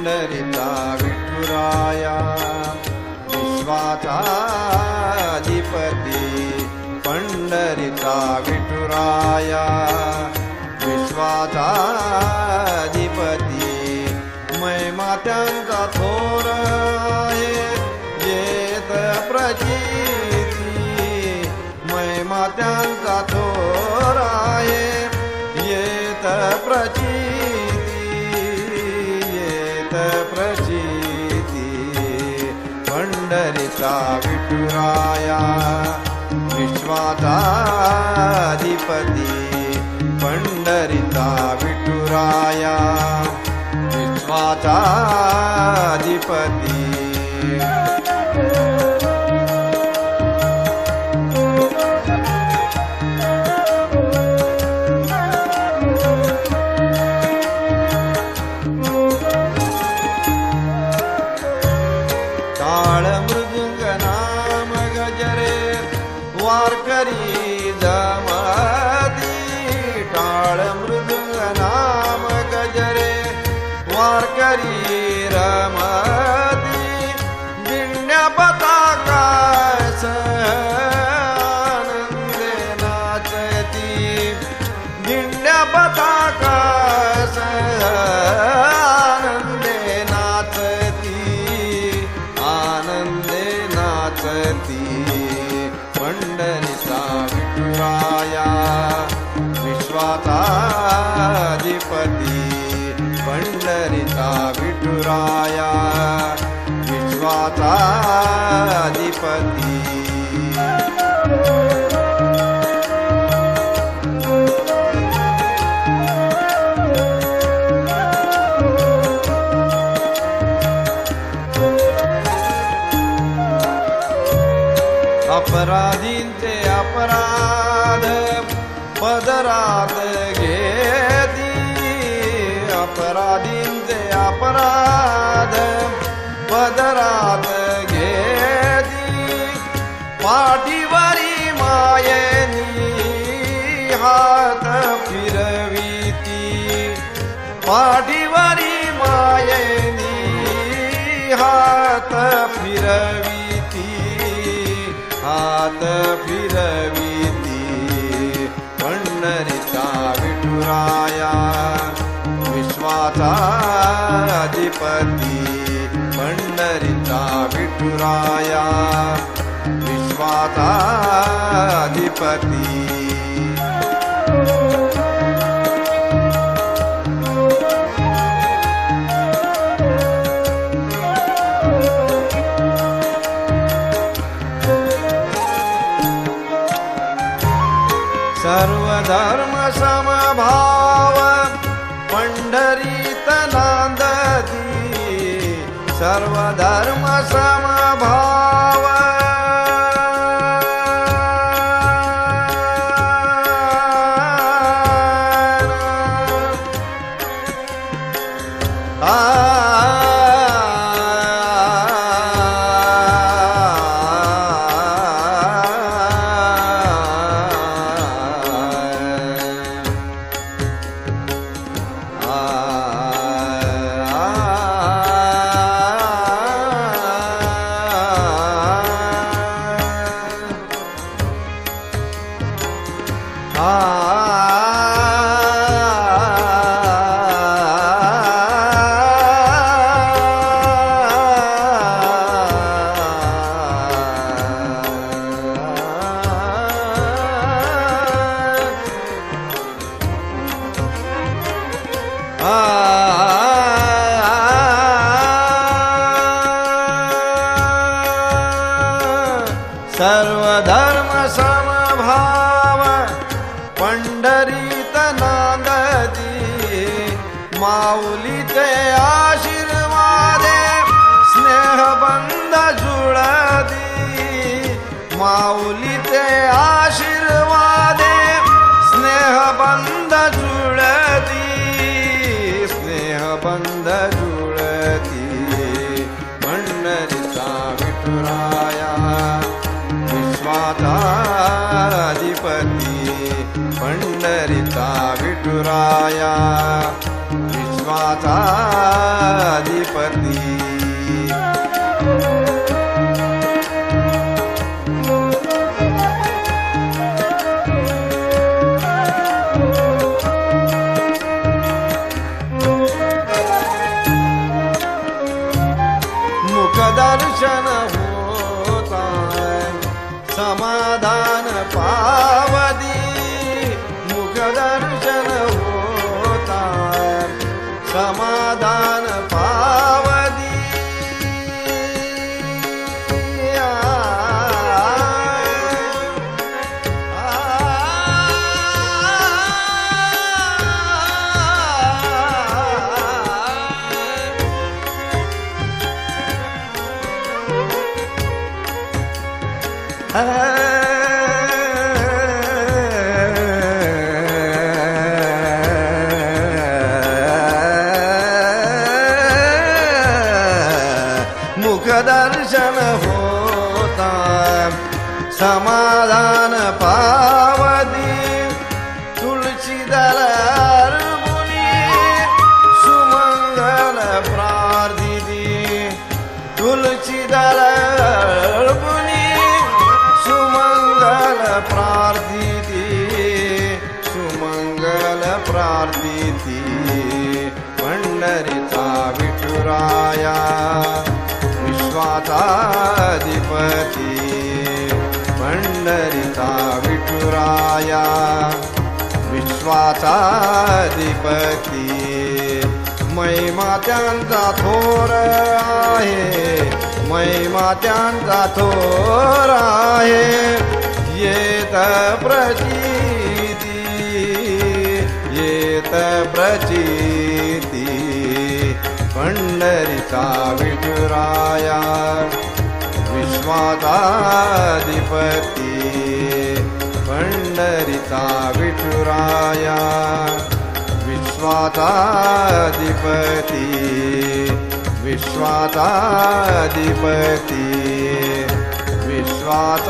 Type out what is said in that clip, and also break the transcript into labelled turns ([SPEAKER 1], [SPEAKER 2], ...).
[SPEAKER 1] पंढरीचा विठुराया. विश्वाचा अधिपती पंढरीचा विठुराया. विश्वाचा अधिपती महिमा थोर आहे. येत प्रजी पंढरीचा विठुराया विश्वाताधिपती पंढरिता विठुराया विश्वाताधिपती अधिपती वारकरी जमाती टाळ मृदुंग नाम गजरे वारकरी रमती दिंड्या पताका आनंदे नाचती दिंड्या पताका आनंदे नाचती आनंदे नाचती विश्वाचा अधिपती अपराधींचे अपराध पदरात घेती अपराधींचे अपराध पदरात घेदी पाठीवरी मायेनी हात फिरविती. पाठीवरी मायेनी हात फिरविती. हात फिरविती. पंढरीचा विठुराया विश्वाचा अधिपती. पंढरीचा विठुराया विश्वाचा अधिपती सर्वधर्म समभाव सर्वधर्म समभाव पंढरीत नांदती माऊलीचे आशीर्वादे स्नेहबंध जुळती माऊलीचे आशीर्वादे स्नेहबंध जुळती स्नेहबंध जुळती पंढरीचा विठुराया विश्वाचा अधिपती पंढरीचा विठुराया विश्वाचा अधिपती समाधान पावदी तुळशीदल मुनी सुमंगल प्रार्थिती. तुळशीदल मुनी सुमंगल प्रार्थिती. सुमंगल प्रार्थिती. पंढरीचा विठुराया विश्वाचाधिपती पंढरीचा विठुराया विश्वाचाधिपती महिमा त्यांचा थोर आहे महिमा त्यांचा थोर आहे. येत प्रचिती येत प्रचिती. पंढरीचा विठुराया विश्वाचाधिपती रिता विषुराया विश्वाताधिपति विश्वाताधिपति विश्वाताधिपति।